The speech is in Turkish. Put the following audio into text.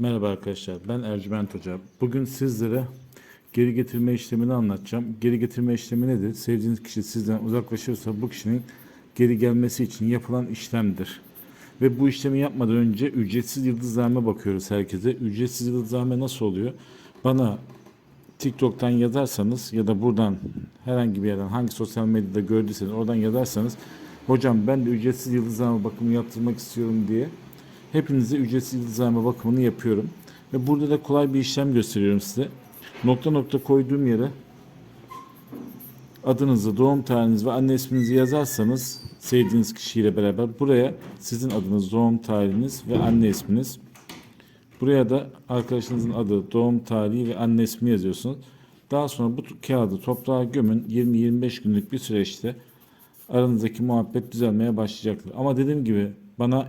Merhaba arkadaşlar, ben Ercüment Hoca. Bugün sizlere geri getirme işlemini anlatacağım. Geri getirme işlemi nedir? Sevdiğiniz kişi sizden uzaklaşırsa bu kişinin geri gelmesi için yapılan işlemdir. Ve bu işlemi yapmadan önce ücretsiz yıldızlarına bakıyoruz herkese. Ücretsiz yıldızlarme nasıl oluyor? Bana TikTok'tan yazarsanız ya da buradan herhangi bir yerden hangi sosyal medyada gördüyseniz oradan yazarsanız hocam ben de ücretsiz yıldızlarma bakımı yaptırmak istiyorum diye hepinize ücretsiz yıldızlarma bakımını yapıyorum. Ve burada da kolay bir işlem gösteriyorum size. Nokta nokta koyduğum yere adınızı, doğum tarihinizi ve anne isminizi yazarsanız sevdiğiniz kişiyle beraber buraya sizin adınız, doğum tarihiniz ve anne isminiz Buraya da arkadaşınızın adı, doğum tarihi ve anne ismi yazıyorsunuz. Daha sonra bu kağıdı toprağa gömün. 20-25 günlük bir süreçte aranızdaki muhabbet düzelmeye başlayacaktır. Ama dediğim gibi bana